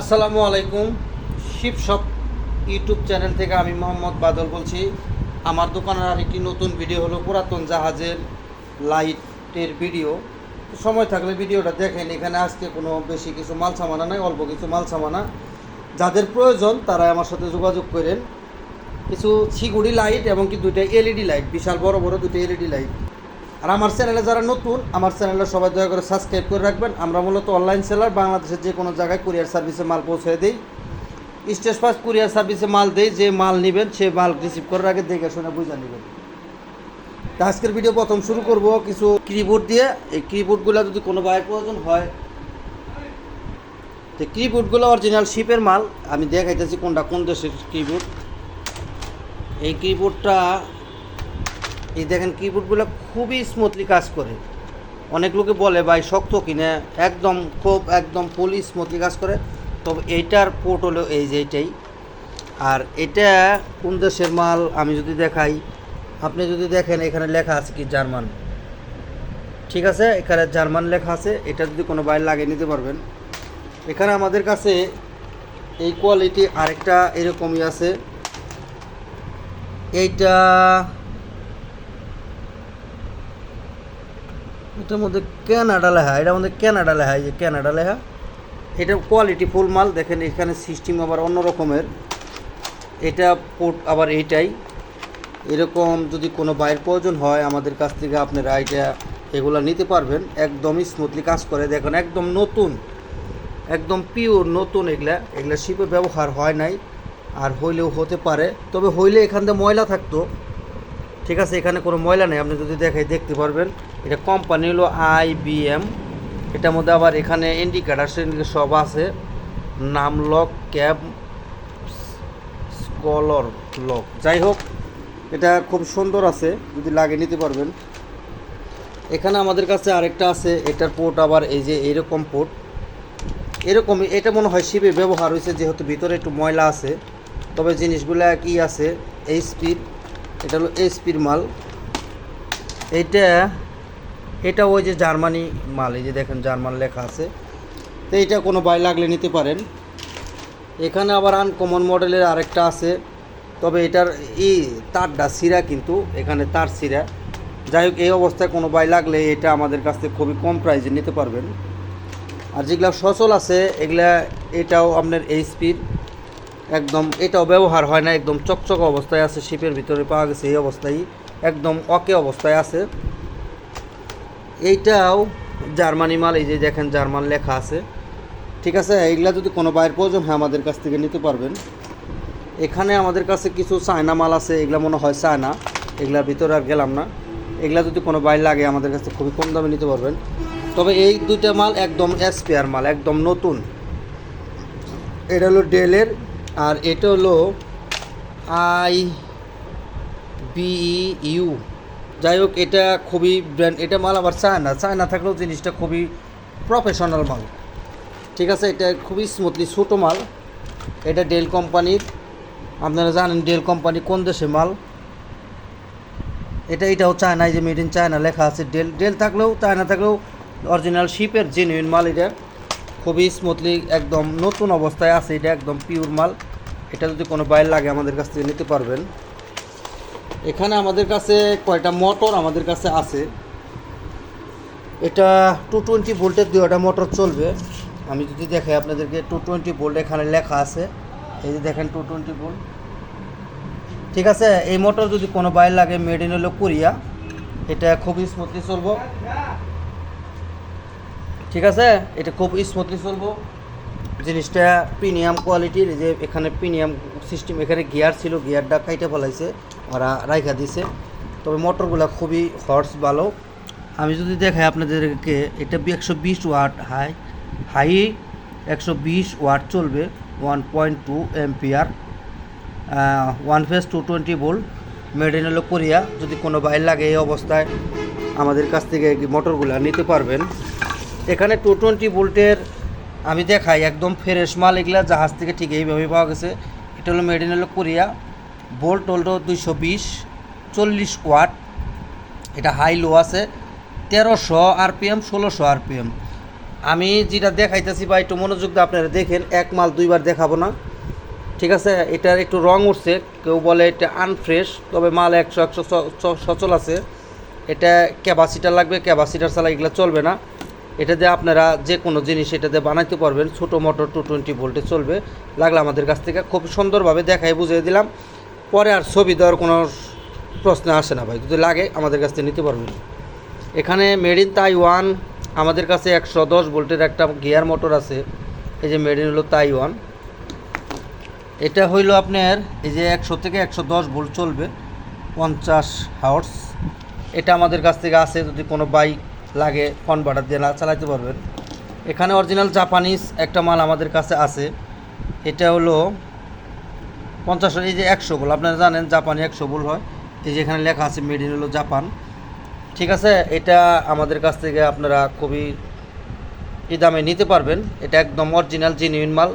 আসসালামু আলাইকুম। Shiva shop YouTube channel থেকে আমি মোহাম্মদ বাদল বলছি। আমার দোকানের আরেকটি নতুন ভিডিও হলো পুরাতন জাহাজের লাইটের ভিডিও। সময় থাকলে ভিডিওটা দেখেন, এখানে আজকে কোনো বেশি কিছু মাল সামানা নাই, অল্প কিছু মাল সামানা যাদের প্রয়োজন তারা আমার সাথে যোগাযোগ করেন। কিছু ছিগুড়ি লাইট এবং কি দুইটা এলইডি লাইট, বিশাল বড় বড় দুটো এলইডি লাইট। আর আমার চ্যানেলে যারা নতুন, আমার চ্যানেলে সবাই দয়া করে সাবস্ক্রাইব করে রাখবেন। আমরা মূলত অনলাইন সেলার বাংলাদেশের যে কোনো জায়গায় কুরিয়ার সার্ভিসে মাল পৌঁছে দিই। স্টেজ পাস কুরিয়ার সার্ভিসে মাল দেই, যে মাল নেবেন, সে মাল রিসিভ করার আগে দেখে শুনে বুঝে নেবেন। তা আজকের ভিডিও প্রথম শুরু করব কিছু কিবোর্ড দিয়ে। এই কিবোর্ডগুলো যদি কোনো বাইয়ের প্রয়োজন হয়, তো কিবোর্ডগুলো অরিজিনাল শিপের মাল। আমি দেখাইতেছি কোনটা, কোন দেশের কিবোর্ড এই কিবোর্ডটা এই দেখেন কিবোর্ডগুলো খুবই স্মুথলি কাজ করে। অনেক লোকে বলে, ভাই, শক্ত কিনে? একদম খুব একদম ফুলি স্মুথলি কাজ করে। তবে এইটার পোর্ট হলো এই যে এইটাই। আর এটা কোন দেশের মাল? আমি যদি দেখাই, আপনি যদি দেখেন, এখানে লেখা আছে কি জার্মান। ঠিক আছে? এখানে জার্মান লেখা আছে। এটা যদি কোনো বাইরে লাগিয়ে নিতে পারবেন। এখানে আমাদের কাছে এই কোয়ালিটি আরেকটা এরকমই আছে। এইটা এটার মধ্যে ক্যানাডা লেখা, এটার মধ্যে ক্যানাডা লেখা, এই যে ক্যানাডা লেখা। এটা কোয়ালিটি ফুল মাল, দেখেন এখানে সিস্টেম আবার অন্য রকমের। এটা পোর্ট আবার এইটাই। এরকম যদি কোনো বাইর প্রয়োজন হয়, আমাদের কাছ থেকে আপনারা এটা এগুলো নিতে পারবেন। একদমই স্মুথলি কাজ করে। দেখেন, একদম নতুন, একদম পিওর নতুন এগুলা। এগুলা শিপে ব্যবহার হয় নাই, আর হইলেও হতে পারে। তবে হইলে এখান থেকে ময়লা থাকতো। ঠিক আছে, এখানে কোনো ময়লা নেই। আপনি যদি দেখাই, দেখতে পারবেন। এটা কোম্পানি হলো আইবিএম এটার মধ্যে আবার এখানে ইন্ডিকেটার সেন্ডিকেটার সব আছে। নাম লক ক্যাব স্কলর লক যাই হোক, এটা খুব সুন্দর আছে, যদি লাগে নিতে পারবেন। এখানে আমাদের কাছে আরেকটা আছে, এটার পোর্ট আবার এই যে এরকম পোর্ট এরকমই, এটা মনে হয় শিবে ব্যবহার হয়েছে, যেহেতু ভিতরে একটু ময়লা আছে। তবে জিনিসগুলো কি আছে এইচপির এটা হলো এইচপির মাল। এইটা এটা ওই যে জার্মানি মাল, এই যে দেখেন জার্মান লেখা আছে। তো এটা কোনো বাই লাগলে নিতে পারেন। এখানে আবার আনকমন মডেলের আরেকটা আছে। তবে এটার এই তারটা সিরা কিন্তু, এখানে তার সিরা। যাই হোক, এই অবস্থায় কোনো বাই লাগলে এটা আমাদের কাছ থেকে খুবই কম প্রাইসে নিতে পারবেন। আর যেগুলো সচল আছে, এগুলা এটাও আপনার এইচপির একদম এটাও ব্যবহার হয় না, একদম চকচক অবস্থায় আছে শিপের ভিতরে পাওয়া গেছে এই অবস্থায়। একদম অকে অবস্থায় আছে। এইটাও জার্মানি মাল, এই যে দেখেন জার্মান লেখা আছে। ঠিক আছে, এইগুলা যদি কোনো বাইরের প্রয়োজন হয় আমাদের কাছ থেকে নিতে পারবেন। এখানে আমাদের কাছে কিছু চায়না মাল আছে, এগুলা মনে হয় চায়না। এগুলার ভিতরে আর গেলাম না। এগুলা যদি কোনো বাইর লাগে আমাদের কাছে খুবই কম দামে নিতে পারবেন। তবে এই দুইটা মাল একদম এসপিআর মাল, একদম নতুন। এটা হলো ডেলের আর এটা হলো আই বিইউ যাই হোক এটা খুবই ব্র্যান্ড এটা মাল আবার চায়না। চায়না থাকলেও জিনিসটা খুবই প্রফেশনাল মাল। ঠিক আছে, এটা খুবই স্মুথলি ছোটো মাল। এটা ডেল কোম্পানির আপনারা জানেন ডেল কোম্পানি কোন দেশে মাল? এটা, এটাও চায়না যে মেড ইন চায়না লেখা আছে। ডেল ডেল থাকলেও, চায়না থাকলেও অরিজিনাল শিপের জেনুইন মাল এটা। খুবই স্মুথলি একদম নতুন অবস্থায় আছে এটা, একদম পিওর মাল। এটা যদি কোনো বাইর লাগে আমাদের কাছ থেকে নিতে পারবেন। এখানে আমাদের কাছে কয়টা মোটর আমাদের কাছে আছে? এটা টু টোয়েন্টি ভোল্টের দুটা মোটর চলবে। আমি যদি দেখে আপনাদেরকে টু টোয়েন্টি ভোল্ট এখানে লেখা আছে। এই যে দেখেন টু টোয়েন্টি ভোল্ট। ঠিক আছে? এই মোটর যদি কোনো বাইর লাগে মেড ইন হলো কোরিয়া। এটা খুবই স্মুথলি চলবো। ঠিক আছে? এটা খুব স্মুথলি চলবো। জিনিসটা প্রিমিয়াম কোয়ালিটির যে এখানে প্রিমিয়াম সিস্টেম এখানে গিয়ার ছিল গিয়ারটা কাইটে ফেলাইছে। ওরা রাইখা দিছে। তবে মোটরগুলো খুবই হর্স ভালো। আমি যদি দেখাই আপনাদেরকে, এটা একশো বিশ ওয়াট হাই হাই একশো বিশ ওয়াট চলবে, one point two MPR one phase two twenty volt made in হলো কোরিয়া। যদি কোনো বাইর লাগে এই অবস্থায় আমাদের কাছ থেকে মোটরগুলো নিতে পারবেন। এখানে টু টোয়েন্টি ভোল্টের আমি দেখাই, একদম ফ্রেশ মাল, এগুলা জাহাজ থেকে ঠিক এইভাবে পাওয়া গেছে। এটা হলো মেড ইন হলো কোরিয়া। ভোল্ট হলো দুইশো বিশ, চল্লিশ ওয়াট। এটা হাই লো আছে, তেরোশো আরপিএম, ষোলোশো আরপিএম। আমি যেটা দেখাইতেছি বা একটু মনোযোগ দিয়ে আপনারা দেখেন, এক মাল দুইবার দেখাবো না। ঠিক আছে? এটার একটু রং উঠছে, কেউ বলে এটা আনফ্রেশ, তবে মাল একশো একশো সচল আছে। এটা ক্যাপাসিটার লাগবে, ক্যাপাসিটার ছাড়া এগুলো চলবে না। এটা দিয়ে আপনারা যে কোনো জিনিস এটা দিয়ে বানাইতে পারবেন। ছোটো মোটর টু টোয়েন্টি ভোল্টে চলবে। লাগলে আমাদের কাছ থেকে খুব সুন্দরভাবে দেখাই বুঝিয়ে দিলাম। পরে আর ছবি দেওয়ার কোনো প্রশ্ন আসে না ভাই, যদি লাগে আমাদের কাছ থেকে নিতে পারবেন। এখানে মেড ইন তাইওয়ান আমাদের কাছে একশো দশ ভোল্টের একটা গিয়ার মোটর আছে, এই যে মেড ইন হলো তাইওয়ান এটা হইল আপনার, এই যে একশো থেকে একশো দশ ভোল্ট চলবে, পঞ্চাশ হাওয়ার্স এটা আমাদের কাছ থেকে আছে, যদি কোনো বাইক লাগে কনভার্টার দিয়ে না- চালাতে পারবেন। এখানে অরিজিনাল জাপানিজ একটা মাল আমাদের কাছে আছে, এটা হলো পঞ্চাশ, এই যে একশো বল আপনারা জানেন জাপানি একশো বল হয়। এই যে এখানে লেখা আছে মেড ইন হলো জাপান। ঠিক আছে? এটা আমাদের কাছ থেকে আপনারা খুবই এই দামে নিতে পারবেন। এটা একদম অরিজিনাল জেনুইন মাল।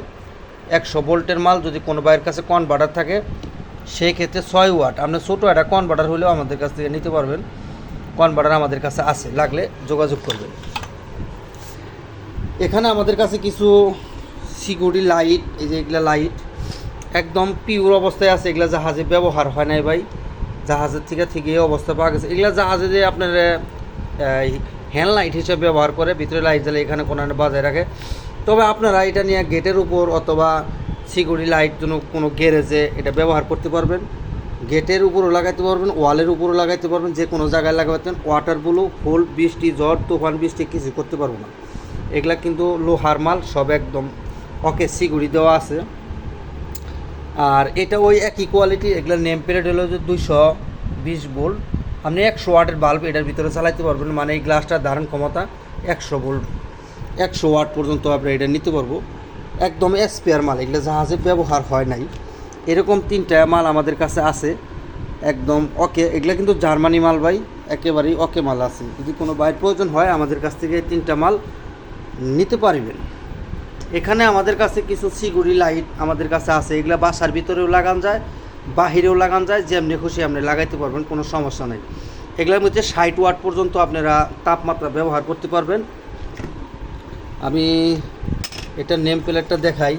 একশো ভোল্টের মাল, যদি কোনো বাইরের কাছে কনভার্টার থাকে, সেই ক্ষেত্রে ছয় ওয়াট। আপনার ছোটো একটা কনভার্টার হলেও আমাদের কাছ থেকে নিতে পারবেন। কনভার্টার আমাদের কাছে আছে, লাগলে যোগাযোগ করবেন। এখানে আমাদের কাছে কিছু সিকিউরিটি লাইট এই যে এগুলা লাইট একদম পিওর অবস্থায় আছে, এগুলা জাহাজে ব্যবহার হয় নাই ভাই। জাহাজের থেকে থেকে অবস্থা পাওয়া গেছে। এগুলা জাহাজে যে আপনার হ্যান্ড লাইট হিসেবে ব্যবহার করে, ভিতরে লাইট জ্বালে এখানে কোনো বাজায় রাখে। তবে আপনারা এটা নিয়ে গেটের উপর অথবা সিকিউরিটি লাইট জন্য কোনো গ্যারেজে এটা ব্যবহার করতে পারবেন। গেটের উপরও লাগাইতে পারবেন ওয়ালের উপরও লাগাইতে পারবেন, যে কোনো জায়গায় লাগাতেন ওয়াটার ব্লু ফুল বৃষ্টি ঝড় তুফান, বৃষ্টি কিছু করতে পারব না। এগুলা কিন্তু লোহার মাল, সব একদম ওকে সিগুড়ি দেওয়া আছে। আর এটা ওই একই কোয়ালিটি এগুলোর নেম প্লেট হলো যে দুইশো বিশ ভোল্ট আপনি একশো ওয়াটের বাল্ব এটার ভিতরে চালাইতে পারবেন মানে এই গ্লাসটার ধারণ ক্ষমতা একশো ভোল্ট একশো ওয়াট পর্যন্ত আমরা এটা নিতে পারব। একদম স্পেয়ার মাল, এগুলো জাহাজে ব্যবহার হয় নাই। এরকম তিনটা মাল আমাদের কাছে আছে। একদম ওকে এগুলো কিন্তু জার্মানি মাল ভাই, একেবারেই ওকে মাল আছে। যদি কোনো বাইর প্রয়োজন হয়, আমাদের কাছ থেকে তিনটা মাল নিতে পারবেন। এখানে আমাদের কাছে কিছু সিগুড়ি লাইট আমাদের কাছে আছে, এগুলো বাসার ভিতরেও লাগান যায়, বাহিরেও লাগান যায়, যেমনি খুশি আপনি লাগাইতে পারবেন, কোনো সমস্যা নেই। এগুলোর মধ্যে ষাট ওয়াট পর্যন্ত আপনারা তাপমাত্রা ব্যবহার করতে পারবেন। আমি এটার নেম প্লেটটা দেখাই।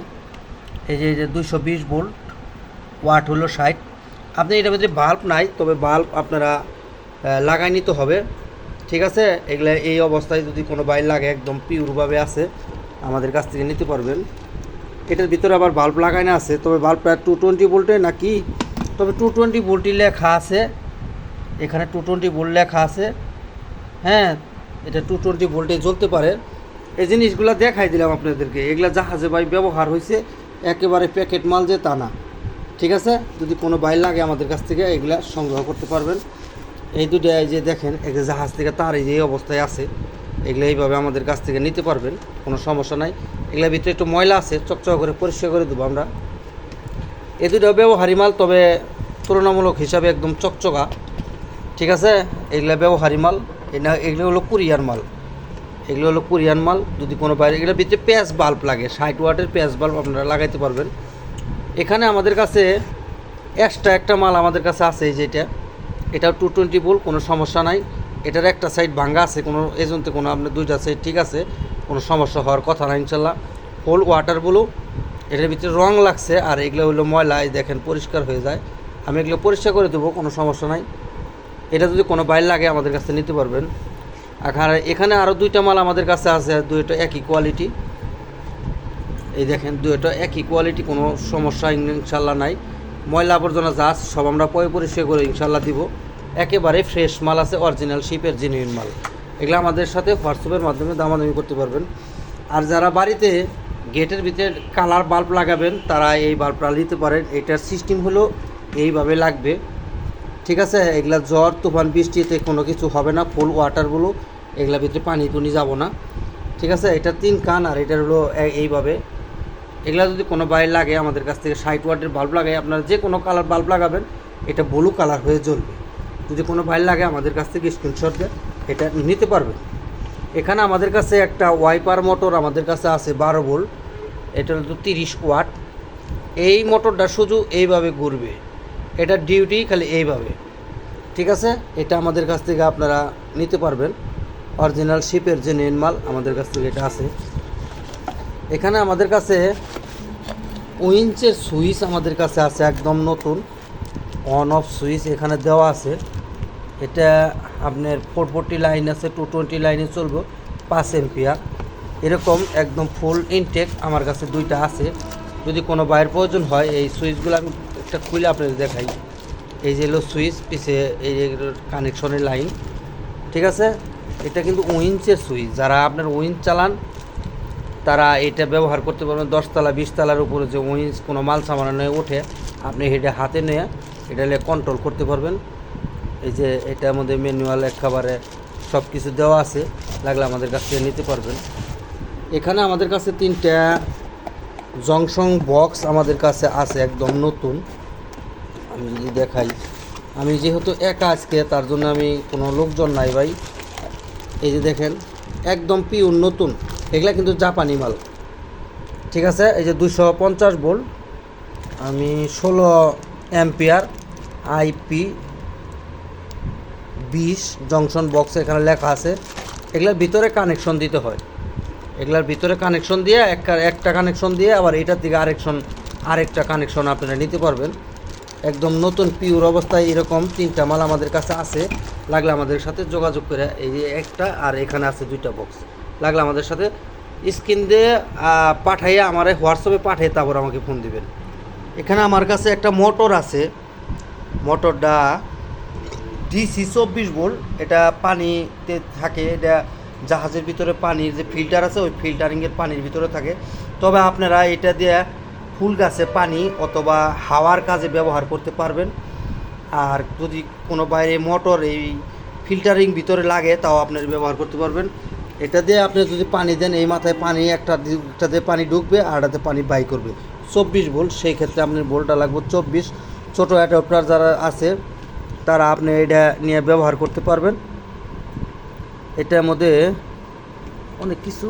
এই যে যে দুশো বিশ ভোল্ট ওয়াট হলো ষাট। আপনি এটার মধ্যে বাল্ব নাই, তবে বাল্ব আপনারা লাগাই নিতে হবে। ঠিক আছে? এগুলা এই অবস্থায় যদি কোনো বাইর লাগে, একদম পিওরভাবে আছে। আমাদের কাছ থেকে নিতে পারবেন। এটার ভিতরে আবার বাল্ব লাগানো আছে, তবে বাল্বটা টু টোয়েন্টি ভোল্টে নাকি? তবে টু টোয়েন্টি ভোল্টই লেখা আছে, এখানে টু টোয়েন্টি ভোল্ট লেখা আছে। হ্যাঁ এটা টু টোয়েন্টি ভোল্টে জ্বলতে পারে। এই জিনিসগুলো দেখাই দিলাম আপনাদেরকে, এগুলা জাহাজে ভাই ব্যবহার হয়েছে একেবারে প্যাকেট মাল যে তা না। ঠিক আছে? যদি কোনো বাইর লাগে আমাদের কাছ থেকে, এগুলা সংগ্রহ করতে পারবেন। এই দুটো যে দেখেন যে জাহাজ থেকে তার এই অবস্থায় আছে। এগুলো এইভাবে আমাদের কাছ থেকে নিতে পারবেন, কোনো সমস্যা নাই। এগুলোর ভিতরে একটু ময়লা আছে, চকচক করে পরিষ্কার করে দেবো আমরা। এ দুটো ব্যবহারী মাল, তবে তুলনামূলক হিসাবে একদম চকচকা। ঠিক আছে? এগুলো ব্যবহারী মাল এটা এগুলো হলো কুরিয়ার মাল। এগুলো হলো কোরিয়ান মাল, যদি কোনো বাইরে, এগুলোর ভিতরে পেঁয়াজ বাল্ব লাগে, ষাট ওয়াটের পেঁয়াজ বাল্ব আপনারা লাগাইতে পারবেন। এখানে আমাদের কাছে এক্সট্রা একটা মাল আমাদের কাছে আছে এই যেটা এটা। টু টোয়েন্টি বল কোনো সমস্যা নাই। এটার একটা সাইড ভাঙ্গা আছে, কোনো এজন্তে কোনো আপনার দুইটা সাইড ঠিক আছে, কোনো সমস্যা হওয়ার কথা না, ইনশাল্লাহ। হোল ওয়াটার বলো, এটার ভিতরে রং লাগছে আর এগুলো হলো ময়লা দেখেন পরিষ্কার হয়ে যায়। আমি এগুলো পরিষ্কার করে দেবো, কোনো সমস্যা নাই। এটা যদি কোনো বাইর লাগে, আমাদের কাছে নিতে পারবেন। আর এখানে আরও দুইটা মাল আমাদের কাছে আছে, দুইটা একই কোয়ালিটি এই দেখেন, দুইটা একই কোয়ালিটি কোনো সমস্যা ইনশাল্লাহ নাই। ময়লা আবর্জনা যা সব আমরা পয় পরিষ্কার করে ইনশাল্লাহ দিব। একেবারে ফ্রেশ মাল আছে অরিজিনাল শিপের জেনুইন মাল। এগুলো আমাদের সাথে হোয়াটসঅ্যাপের মাধ্যমে দামাদামি করতে পারবেন। আর যারা বাড়িতে গেটের ভিতরে কালার বাল্ব লাগাবেন, তারা এই বাল্বটা নিতে পারেন। এটার সিস্টেম হলো এইভাবে লাগবে। ঠিক আছে? এগুলা জ্বর, তুফান, বৃষ্টিতে কোনো কিছু হবে না। ফুল ওয়াটারগুলো এগুলার ভিতরে পানি টুনি যাব না। ঠিক আছে? এটা তিন কান আর এটার হলো এইভাবে। এগুলা যদি কোনো বাইরে লাগে আমাদের কাছ থেকে, ষাট ওয়াটের বাল্ব লাগাই, আপনারা যে কোনো কালার বাল্ব লাগাবেন, এটা ব্লু কালার হয়ে জ্বলবে। যদি কোনো বাইরে লাগে আমাদের কাছ থেকে স্ক্রিনশট দিয়ে, এটা নিতে পারবেন এখানে আমাদের কাছে একটা ওয়াইপার মোটর আমাদের কাছে আছে বারো ভোল্ট এটা হলো তিরিশ ওয়াট এই মোটরটা শুধু এইভাবে ঘুরবে, এটা ডিউটি খালি এইভাবে। ঠিক আছে? এটা আমাদের কাছ থেকে আপনারা নিতে পারবেন। অরিজিনাল শিপের যে মাল আমাদের কাছ থেকে এটা আছে। এখানে আমাদের কাছে উইঞ্চের সুইচ আমাদের কাছে আছে, একদম নতুন। অন অফ সুইচ এখানে দেওয়া আছে। এটা আপনার ফোর ফোরটি লাইন আছে টু টোয়েন্টি লাইনে চলবো, পাঁচ এম্পিয়ার এরকম একদম ফুল ইনটেক আমার কাছে দুইটা আছে। যদি কোনো বাইরের প্রয়োজন হয়, এই সুইচগুলো আমি একটা খুলে আপনাদের দেখাই। এই যে হলো সুইচ পিছে এই কানেকশনের লাইন ঠিক আছে? এটা কিন্তু উইঞ্চের সুইচ যারা আপনার উইঞ্চ চালান, তারা এটা ব্যবহার করতে পারবেন। দশতলা, বিশতলার উপরে যে উইঞ্চ কোনো মাল সামানো ওঠে। আপনি এটা হাতে নিয়ে এটা কন্ট্রোল করতে পারবেন। এই যে এটার মধ্যে ম্যানুয়াল একেবারে সব কিছু দেওয়া আছে, লাগলে আমাদের কাছ থেকে নিতে পারবেন। এখানে আমাদের কাছে তিনটা জংশন বক্স আমাদের কাছে আছে, একদম নতুন। আমি যদি দেখাই, আমি যেহেতু একা আজকে, তার জন্য আমি কোনো লোকজন নাই ভাই। এই যে দেখেন, একদম পিওর নতুন। এগুলা কিন্তু জাপানি মাল। ঠিক আছে? এই যে দুশো পঞ্চাশ ভোল্ট। আমি ষোলো অ্যাম্পিয়ার আইপি বিশ জংশন বক্স এখানে লেখা আছে। এগুলার ভিতরে কানেকশন দিতে হয়। এগুলার ভিতরে কানেকশন দিয়ে একটা একটা কানেকশন দিয়ে আবার এটার দিকে আরেকশন আরেকটা কানেকশন আপনারা নিতে পারবেন। একদম নতুন পিওর অবস্থায় এরকম তিনটা মাল আমাদের কাছে আছে। লাগলে আমাদের সাথে যোগাযোগ করে এই যে একটা আর এখানে আছে দুইটা বক্স লাগলে আমাদের সাথে স্ক্রিন দিয়ে পাঠাইয়ে আমার হোয়াটসঅ্যাপে পাঠিয়ে তারপর আমাকে ফোন দিবেন। এখানে আমার কাছে একটা মোটর আছে। মোটরটা ডিসি চব্বিশ ভোল্ট, এটা পানিতে থাকে, এটা জাহাজের ভিতরে পানির যে ফিল্টার আছে, ওই ফিল্টারিংয়ের পানির ভিতরে থাকে। তবে আপনারা এটা দিয়ে ফুল গাছে পানি অথবা হাওয়ার কাজে ব্যবহার করতে পারবেন। আর যদি কোনো বাইরে মোটর এই ফিল্টারিং ভিতরে লাগে, তাও আপনার ব্যবহার করতে পারবেন। এটা দিয়ে আপনি যদি পানি দেন, এই মাথায় পানি, একটা একটাতে পানি ঢুকবে, আর একটাতে পানি বাই করবে। চব্বিশ ভোল্ট, সেই ক্ষেত্রে আপনার ভোল্টটা লাগবে চব্বিশ। ছোটো অ্যাডাপ্টার যারা আছে তারা আপনি এটা নিয়ে ব্যবহার করতে পারবেন। এটার মধ্যে অনেক কিছু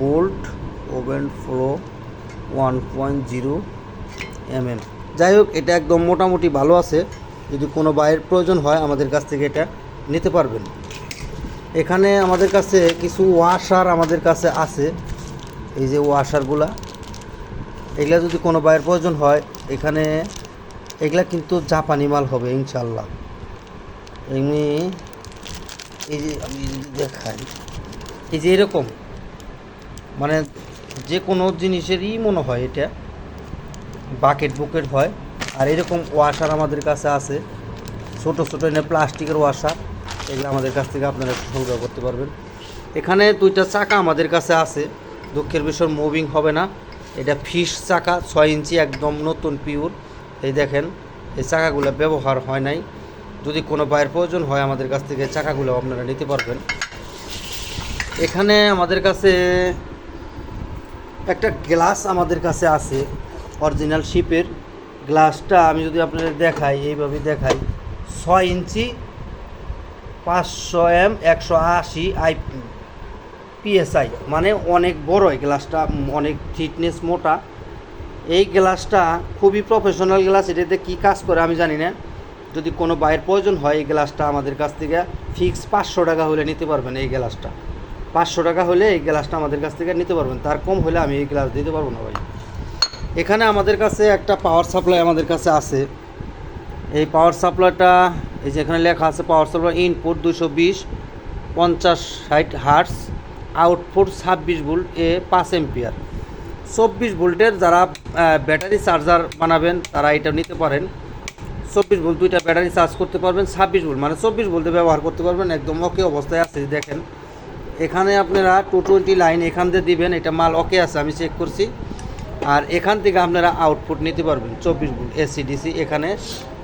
bolt oven flow one point zero MM. যাই হোক, এটা একদম মোটামুটি ভালো আছে। যদি কোনো বাইরের প্রয়োজন হয়, আমাদের কাছ থেকে এটা নিতে পারবেন। এখানে আমাদের কাছে কিছু ওয়াশার আমাদের কাছে আছে। এই যে ওয়াশারগুলা এগুলা যদি কোনো বাইরের প্রয়োজন হয়, এখানে এগুলা কিন্তু জাপানি মাল হবে ইনশাল্লাহ এমনি এই যে আমি যদি দেখাই, এই যে এরকম মানে যে কোনো জিনিসেরই মনে হয় এটা বাকেট বুকেট হয়। আর এরকম ওয়াশার আমাদের কাছে আছে, ছোট ছোট এনে প্লাস্টিকের ওয়াশার এগুলো আমাদের কাছ থেকে আপনারা সংগ্রহ করতে পারবেন। এখানে দুইটা চাকা আমাদের কাছে আছে, দুঃখের বিষয় মুভিং হবে না। এটা ফিশ চাকা, ছয় ইঞ্চি একদম নতুন পিওর এই দেখেন, এই চাকাগুলো ব্যবহার হয় নাই। যদি কোনো বাইরের প্রয়োজন হয় আমাদের কাছ থেকে চাকাগুলো আপনারা নিতে পারবেন। এখানে আমাদের কাছে একটা গ্লাস আমাদের কাছে আছে, অরিজিনাল শিপের। গ্লাসটা আমি যদি আপনাদের দেখাই, এইভাবে দেখাই। ছয় ইঞ্চি, পাঁচশো এম, একশো আশি আই পিএসআই মানে অনেক বড় এই গ্লাসটা, অনেক থিকনেস মোটা। এই গ্লাসটা খুবই প্রফেশনাল গ্লাস এটাতে কী কাজ করে আমি জানি না। যদি কোনো বাইরের প্রয়োজন হয় এই গ্লাসটা আমাদের কাছ থেকে ফিক্স পাঁচশো টাকা হলে নিতে পারবেন এই গ্লাসটা। পাঁচশো টাকা হলে এই গ্লাসটা আমাদের কাছ থেকে নিতে পারবেন। তার কম হলে আমি এই গ্লাস দিতে পারব না ভাই। এখানে আমাদের কাছে একটা পাওয়ার সাপ্লাই আমাদের কাছে আছে। এই পাওয়ার সাপ্লাইটা এই যে এখানে লেখা আছে পাওয়ার সাপ্লাই ইনপুট দুশো বিশ, পঞ্চাশ ষাট হার্টস আউটপুট ছাব্বিশ ভোল্ট এ পাঁচ এম্পিয়ার চব্বিশ ভোল্টের যারা ব্যাটারি চার্জার বানাবেন, তারা এটা নিতে পারেন। চব্বিশ ভোল্ট দুইটা ব্যাটারি চার্জ করতে পারবেন, ছাব্বিশ ভোল্ট। মানে চব্বিশ ভোল্টে ব্যবহার করতে পারবেন, একদম ওকে অবস্থায় আছে দেখেন। এখানে আপনারা টু টোয়েন্টি লাইন এখান দিয়ে দিবেন, এটা মাল ওকে আছে, আমি চেক করছি। আর এখান থেকে আপনারা আউটপুট নিতে পারবেন, চব্বিশ ভোল্ট এসি ডিসি এখানে।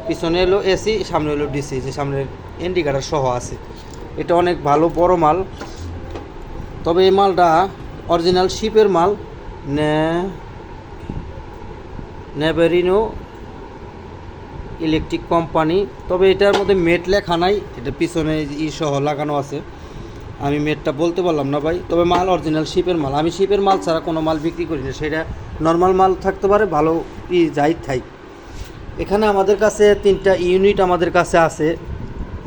পিছনে এলো এসি সামনে এলো ডিসি যে সামনে ইন্ডিকেটার সহ আছে। এটা অনেক ভালো, বড় মাল। তবে এই মালটা অরিজিনাল শিপের মাল। নে নেভেরিনো ইলেকট্রিক কোম্পানি তবে এটার মধ্যে মেট লেখা নাই, এটা পিছনে ই সহ লাগানো আছে। আমি মেটটা বলতে পারলাম না ভাই, তবে মাল অরিজিনাল শিপের মাল। আমি শিপের মাল ছাড়া কোনো মাল বিক্রি করি না, সেটা নর্মাল মাল থাকতে পারে, ভালো ই যাই থাই। এখানে আমাদের কাছে তিনটা ইউনিট আমাদের কাছে আছে।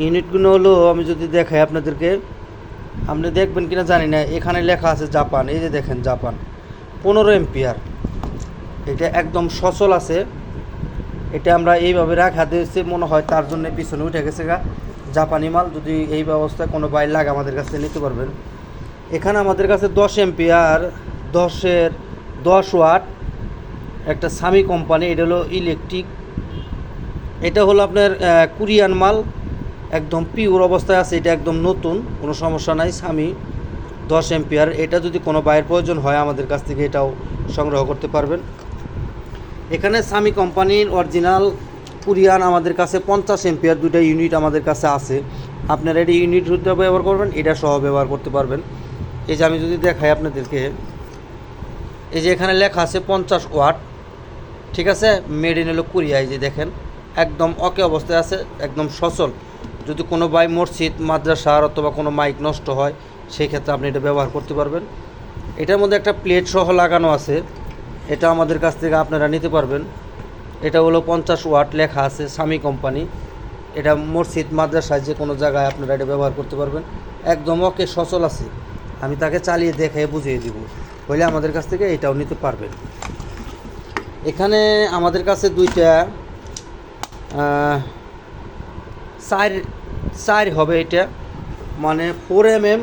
ইউনিটগুলো হলো, আমি যদি দেখাই আপনাদেরকে, আপনি দেখবেন কিনা জানি না, এখানে লেখা আছে জাপান এই যে দেখেন জাপান পনেরো এম্পিয়ার এটা একদম সচল আছে। এটা আমরা এইভাবে রাখা দিয়েছি, মনে হয় তার জন্য পিছনে উঠে গেছে গা। জাপানি মাল, যদি এই ব্যবস্থায় কোনো বাইর লাগে আমাদের কাছে নিতে পারবেন। এখানে আমাদের কাছে দশ এম্পিয়ার দশের দশ ওয়াট একটা সামি কোম্পানি, এটা হলো ইলেকট্রিক। এটা হলো আপনার কোরিয়ান মাল, একদম পিওর অবস্থায় আছে, এটা একদম নতুন, কোনো সমস্যা নাই সামি দশ এম্পিয়ার এটা যদি কোনো বাইয়ের প্রয়োজন হয় আমাদের কাছ থেকে এটাও সংগ্রহ করতে পারবেন। এখানে সামি কোম্পানির অরিজিনাল কুরিয়ান আমাদের কাছে পঞ্চাশ এম্পিয়ার দুইটা ইউনিট আমাদের কাছে আছে। আপনারা এটা ইউনিট হতে ব্যবহার করবেন, এটা সহ ব্যবহার করতে পারবেন। এই যে আমি যদি দেখাই আপনাদেরকে, এই যে এখানে লেখা আছে পঞ্চাশ ওয়াট, ঠিক আছে? মেড ইন হলো কোরিয়া এই যে দেখেন, একদম অকে অবস্থায় আছে, একদম সচল। যদি কোনো বাই মসজিদ, মাদ্রাসার অথবা কোনো মাইক নষ্ট হয় সেই ক্ষেত্রে আপনি এটা ব্যবহার করতে পারবেন। এটার মধ্যে একটা প্লেট সহ লাগানো আছে। এটা আমাদের কাছ থেকে আপনারা নিতে পারবেন। এটা হলো পঞ্চাশ ওয়াট লেখা আছে সামি কোম্পানি। এটা মসজিদ মাদ্রাসায় যে কোনো জায়গায় আপনারা এটা ব্যবহার করতে পারবেন। একদম ওকে সচল আছে। আমি তাকে চালিয়ে দেখে বুঝিয়ে দিব। হইলে আমাদের কাছ থেকে এটাও নিতে পারবেন। এখানে আমাদের কাছে দুইটা চার চার হবে এটা। মানে four M M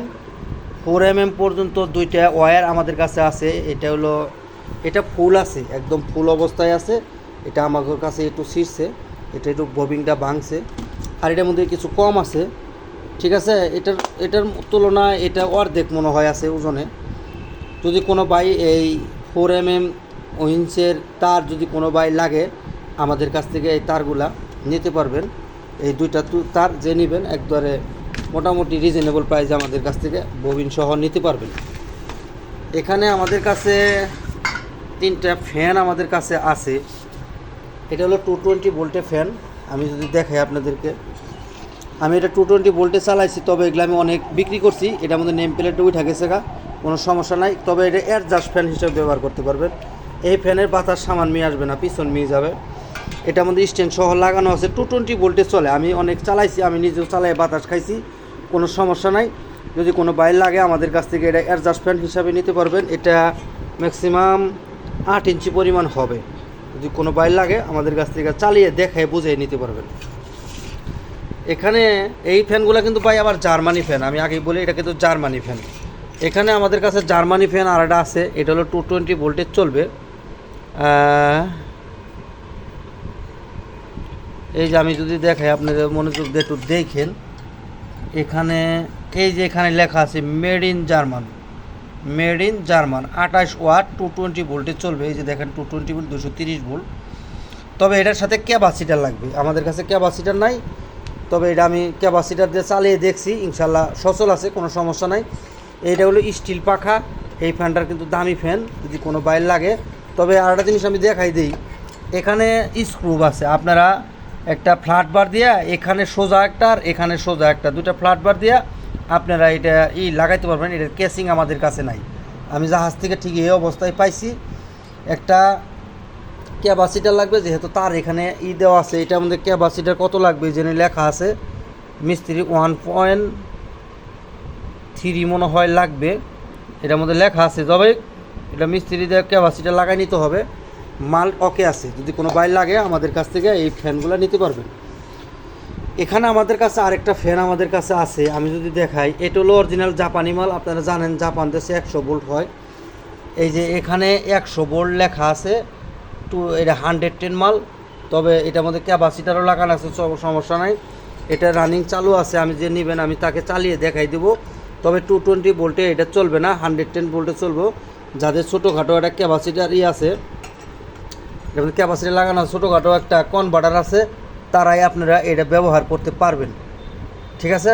four M M পর্যন্ত দুইটা ওয়্যার আমাদের কাছে আছে। এটা হলো, এটা ফুল আছে, একদম ফুল অবস্থায় আছে। এটা আমাদের কাছে একটু ছিঁড়ছে, এটা একটু ববিংটা ভাঙছে, আর এটার মধ্যে কিছু কম আছে। ঠিক আছে? এটার এটার তুলনায় এটা অর্ধেক মনে হয় আছে ওজনে। যদি কোনো বাই এই ফোর এম এম ইঞ্চের তার যদি কোনো বাই লাগে, আমাদের কাছ থেকে এই তারগুলা নিতে পারবেন। এই দুইটা তার যে নেবেন, একবারে মোটামুটি রিজনেবল প্রাইসে আমাদের কাছ থেকে ববিন সহ নিতে পারবেন। এখানে আমাদের কাছে তিনটা ফ্যান আমাদের কাছে আছে। এটা হলো টু টোয়েন্টি ভোল্টে ফ্যান আমি যদি দেখাই আপনাদেরকে। আমি এটা টু টোয়েন্টি ভোল্টে চালাইছি, তবে এগুলো আমি অনেক বিক্রি করছি। এটা আমাদের নেম প্লেটে উঠে গেছে গা, কোনো সমস্যা নাই। তবে এটা অ্যাডজাস্ট ফ্যান হিসেবে ব্যবহার করতে পারবেন। এই ফ্যানের বাতাস সামান মিয়ে আসবে না, পিছন মিয়ে যাবে। এটা আমাদের স্ট্যান্ড সহ লাগানো আছে টু টোয়েন্টি ভোল্টে চলে। আমি অনেক চালাইছি, আমি নিজেও চালাই বাতাস খাইছি। কোনো সমস্যা নাই। যদি কোনো বাইর লাগে, আমাদের কাছ থেকে এটা অ্যাডজাস্ট ফ্যান হিসাবে নিতে পারবেন। এটা ম্যাক্সিমাম আট ইঞ্চি পরিমাণ হবে। যদি কোনো বাইর লাগে, আমাদের কাছ থেকে চালিয়ে দেখে বুঝে নিতে পারবেন। এখানে এই ফ্যানগুলো কিন্তু পাই আবার জার্মানি ফ্যান। আমি আগেই বলি, এটা কিন্তু জার্মানি ফ্যান। এখানে আমাদের কাছে জার্মানি ফ্যান আর একটা আছে। এটা হলো টু টোয়েন্টি ভোল্টেজ চলবে। এই যে আমি যদি দেখাই, আপনাদের মনোযোগ দিয়ে একটু দেখেন। এখানে, এই যে এখানে লেখা আছে made in German made in German আঠাশ ওয়াট টু টোয়েন্টি ভোল্টে চলবে। এই যে দেখেন টু টোয়েন্টি ভোল্ট দুশো তিরিশ ভোল্ট তবে এটার সাথে ক্যাপাসিটার লাগবে। আমাদের কাছে ক্যাপাসিটার নাই। তবে এটা আমি ক্যাপাসিটার দিয়ে চালিয়ে দেখছি। ইনশাল্লাহ সচল আছে, কোনো সমস্যা নাই। এইটা হলো স্টিল পাখা। এই ফ্যানটার কিন্তু দামি ফ্যান, যদি কোনো বাইর লাগে। তবে আর একটা জিনিস আমি দেখাই দিই। এখানে স্ক্রুব আছে। আপনারা একটা ফ্ল্যাট বার দিয়া, এখানে সোজা একটা আর এখানে সোজা একটা। দুটা ফ্ল্যাট বার দিয়া আপনারা এটা ই লাগাইতে পারবেন, এটার কেসিং আমাদের কাছে নাই। আমি জাহাজ থেকে ঠিক এই অবস্থায় পাইছি। একটা ক্যাপাসিটার লাগবে, যেহেতু তার এখানে ই দেওয়া আছে এটার মধ্যে ক্যাপাসিটার কত লাগবে জেনে লেখা আছে। মিস্ত্রি ওয়ান পয়েন্ট থ্রি মনে হয় লাগবে। এটার মধ্যে লেখা আছে, তবে এটা মিস্ত্রি দিয়ে ক্যাপাসিটার লাগাই নিতে হবে। মাল ওকে আছে। যদি কোনো বাইর লাগে, আমাদের কাছ থেকে এই ফ্যানগুলো নিতে পারবেন। এখানে আমাদের কাছে আরেকটা ফ্যান আমাদের কাছে আছে। আমি যদি দেখাই, এটা হলো অরিজিনাল জাপানি মাল। আপনারা জানেন জাপান দেশে একশো ভোল্ট হয়। এই যে এখানে একশো ভোল্ট লেখা আছে। টু এটা হান্ড্রেড টেন মাল। তবে এটার মধ্যে ক্যাপাসিটারও লাগানো আছে, সব- সমস্যা নাই। এটা রানিং চালু আছে। আমি যে নেবেন, আমি তাকে চালিয়ে দেখাই দেব। তবে টু টোয়েন্টি ভোল্টে এটা চলবে না। হান্ড্রেড টেন ভোল্টে চলবো। যাদের ছোটোখাটো একটা ক্যাপাসিটার ই আছে যেমন ক্যাপাসিটি লাগানো ছোটোখাটো একটা কনভার্টার আছে, তারাই আপনারা এটা ব্যবহার করতে পারবেন। ঠিক আছে?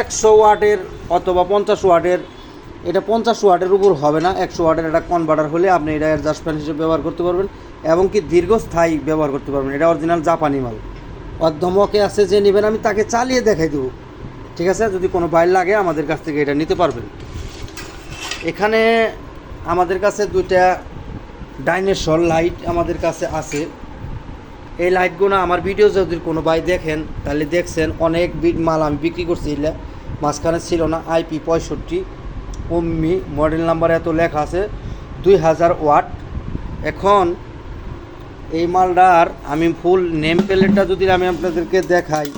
একশো ওয়াটের অথবা পঞ্চাশ ওয়াটের, এটা পঞ্চাশ ওয়াটের উপর হবে না, একশো ওয়াটের একটা কনভার্টার হলে আপনি এটা অ্যাডজাস্ট ফ্যান হিসেবে ব্যবহার করতে পারবেন এবং কি দীর্ঘস্থায়ী ব্যবহার করতে পারবেন। এটা অরিজিনাল জাপানি মাল। ওকে আছে যে নেবেন, আমি তাকে চালিয়ে দেখাই দেবো। ঠিক আছে? যদি কোনো বাইর লাগে, আমাদের কাছ থেকে এটা নিতে পারবেন। এখানে আমাদের কাছে দুইটা ডাইনেসর লাইট আমাদের কাছে আছে। এই লাইটগুলো আমার ভিডিও যদি কোনো ভাই দেখেন, তাহলে দেখছেন অনেক মাল আমি বিক্রি করছি। মাঝখানে ছিল না আইপি পঁয়ষট্টি। অম্মি মডেল নাম্বার এত লেখা আছে, দুই হাজার ওয়াট। এখন এই মালটার আমি ফুল নেম প্লেটটা যদি আমি আপনাদেরকে দেখাই,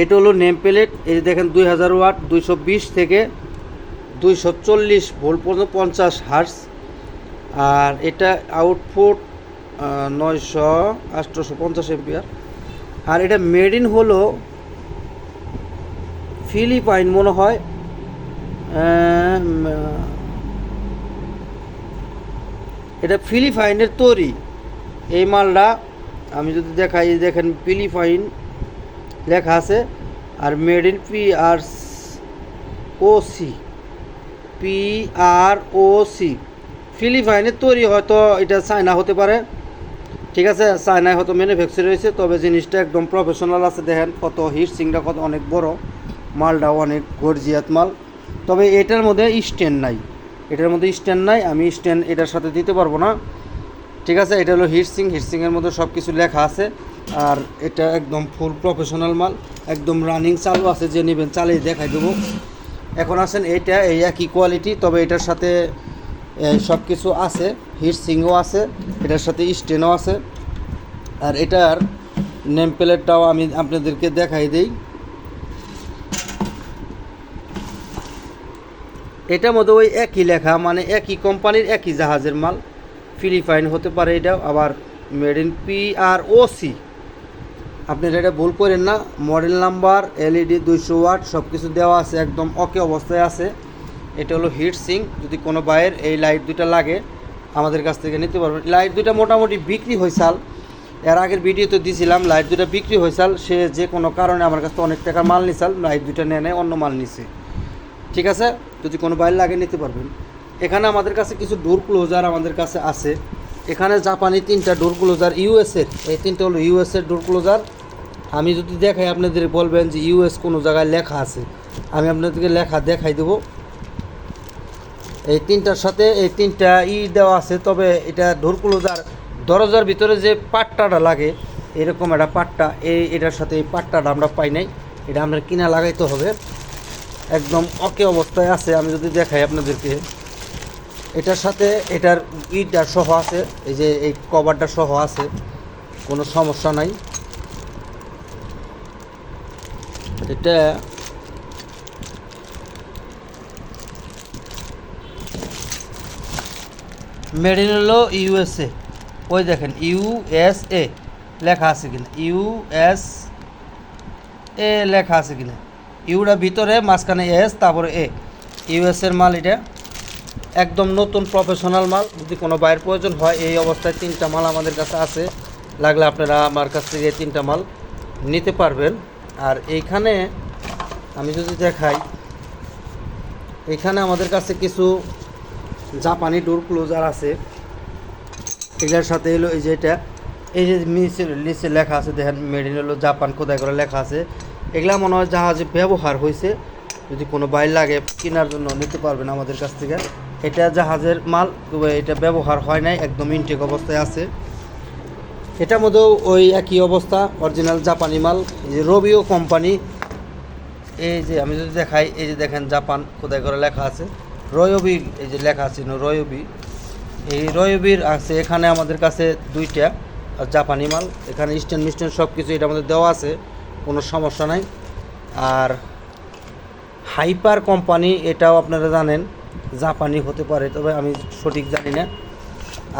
এটা হলো নেম প্লেট। এই দেখেন, দুই হাজার ওয়াট, দুইশো বিশ থেকে দুইশো চল্লিশ ভোল্ট পর্যন্ত পঞ্চাশ হার্স আর এটা আউটপুট নয়শো আটশোশো পঞ্চাশ এম্পিয়ার আর এটা মেড ইন হলো ফিলিপাইন মনে হয়। এটা ফিলিপাইনের তৈরি। এই মালটা আমি যদি দেখাই, দেখেন ফিলিপাইন লেখা আছে। আর made in P R O C P R O C ফিলিপাইনের তৈরি হয়তো এটা চায়না হতে পারে। ঠিক আছে, চায়নায় হয়তো ম্যানুফ্যাকচার হয়েছে, তবে জিনিসটা একদম প্রফেশনাল আছে। দেখেন কত হিট সিংটা কত অনেক বড়, মালটাও অনেক গর্জিয়াত মাল। তবে এটার মধ্যে স্ট্যান্ড নাই। এটার মধ্যে স্ট্যান্ড নাই, আমি স্ট্যান্ড এটার সাথে দিতে পারব না। ঠিক আছে, এটা হলো হিটসিং হিটসিংয়ের মধ্যে সব কিছু লেখা আছে। আর এটা একদম ফুল প্রফেশনাল মাল, একদম রানিং চালু আছে, যে নেবেন চালিয়ে দেখাই দেবো। এখন আসেন এইটা এই একই কোয়ালিটি তবে এটার সাথে সব কিছু আছে হিটসিংও আছে, এটার সাথে স্টেনও আছে। আর এটার নেম প্লেটটাও আমি আপনাদেরকে দেখাই দিই। এটার মধ্যে ওই একই লেখা মানে একই কোম্পানির একই জাহাজের মাল। ফিলিপাইন হতে পারে এটাও আবার made in P R O C আপনারা এটা ভুল করেন না মডেল নাম্বার এলইডি দুইশো ওয়াট সব কিছু দেওয়া আছে, একদম ওকে অবস্থায় আছে। এটা হলো হিট সিং যদি কোনো বাইয়ের এই লাইট দুইটা লাগে, আমাদের কাছ থেকে নিতে পারবেন। লাইট দুইটা মোটামুটি বিক্রি হয়েছাল এর আগের ভিডিওতে দিয়েছিলাম লাইট দুটা বিক্রি হয়েছাল সে যে কোনো কারণে আমার কাছে অনেক টাকার মাল নিছাল লাইট দুইটা নেয় নেয়, অন্য মাল নিছে। ঠিক আছে? যদি কোনো বাইর লাগে নিতে পারবেন। এখানে আমাদের কাছে কিছু ডোর ক্লোজার আমাদের কাছে আছে। এখানে জাপানি তিনটা ডোর ক্লোজার ইউএসের এই তিনটা হলো ইউএসের ডোর ক্লোজার আমি যদি দেখাই, আপনাদের বলবেন যে ইউএস কোনো জায়গায় লেখা আছে। আমি আপনাদেরকে লেখা দেখাই দেবো। এই তিনটার সাথে এই তিনটা ই দেওয়া আছে, তবে এটা ডোর দরজার ভিতরে যে পাট্টাটা লাগে, এরকম একটা পাট্টা, এই এটার সাথে এই পাট্টাটা আমরা পাই নাই। এটা আমরা কিনা লাগাইতে হবে। একদম অকে অবস্থায় আছে, আমি যদি দেখাই আপনাদেরকে। এটার সাথে এটার ইটা সহ আছে, এই যে এই কভারটা সহ আছে, কোনো সমস্যা নাই। এটা মেড ইন হলো ইউএসএ ওই দেখেন ইউএসএ লেখা আছে কিনা? ইউএস এ লেখা আছে কিনা? ইউটা ভিতরে, মাঝখানে এস তারপরে এ ইউএসের মাল এটা। একদম নতুন প্রফেশনাল মাল। যদি কোনো বাইরের প্রয়োজন হয়, এই অবস্থায় তিনটা মাল আমাদের কাছে আছে। লাগলে আপনারা আমার কাছ থেকে এই তিনটা মাল নিতে পারবেন। আর এইখানে আমি যদি দেখাই এখানে আমাদের কাছে কিছু জাপানি ডোর ক্লোজার আছে। এগুলোর সাথে হলো এই যে এটা, এই যে নিচে নিচে লেখা আছে, দেখেন মেড ইন হলো জাপান, কোথায় করে লেখা আছে। এগুলা মনে হয় জাহাজে ব্যবহার হয়েছে। যদি কোনো বাইর লাগে, কেনার জন্য নিতে পারবেন আমাদের কাছ থেকে। এটা জাহাজের মাল এটা ব্যবহার হয় নাই, একদম ইনটেক অবস্থায় আছে। এটার মধ্যেও ওই একই অবস্থা অরিজিনাল জাপানি মাল, এই যে রবিও কোম্পানি এই যে, আমি যদি দেখাই, এই যে দেখেন, জাপান, কোথায় করে লেখা আছে। রয়বি, এই যে লেখা আছে রয়বি। এই রয়বির আছে, এখানে আমাদের কাছে দুইটা জাপানি মাল, এখানে স্ট্যান্ড মিস্ট্যান্ড সব কিছু এটা আমাদের দেওয়া আছে, কোনো সমস্যা নাই। আর হাইপার কোম্পানি, এটাও আপনারা জানেন, জাপানি হতে পারে, তবে আমি সঠিক জানি না।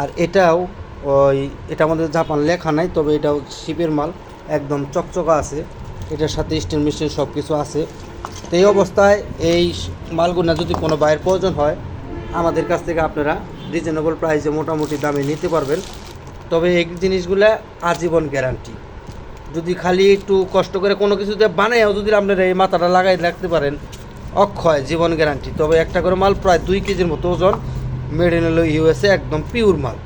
আর এটাও ওই, এটা আমাদের জাপান লেখা নাই, তবে এটাও শিপের মাল, একদম চকচকা আছে। এটার সাথে স্ট্যান্ড মিস্ট্যান্ড সব কিছু আছে। তো এই অবস্থায় এই মালগুলো যদি কোনো বাইরের প্রয়োজন হয়, আমাদের কাছ থেকে আপনারা রিজনেবল প্রাইসে মোটামুটি দামে নিতে পারবেন। তবে এই জিনিসগুলো আজীবন গ্যারান্টি যদি খালি একটু কষ্ট করে কোনো কিছুতে বানায়ও যদি আপনারা এই মাথাটা লাগাই রাখতে পারেন, অক্ষয় জীবন গ্যারান্টি তবে একটা করে মাল প্রায় দুই কেজির মতো ওজন মেড ইন ইউএসএ একদম পিওর মাল।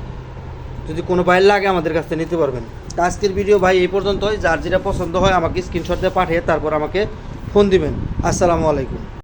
যদি কোনো বাইর লাগে আমাদের কাছ থেকে নিতে পারবেন। আজকের ভিডিও ভাই এই পর্যন্তই। যার যেটা পছন্দ হয় আমাকে স্ক্রিনশট দিয়ে পাঠিয়ে, তারপর আমাকে ফোন দিবেন। আসসালামু আলাইকুম।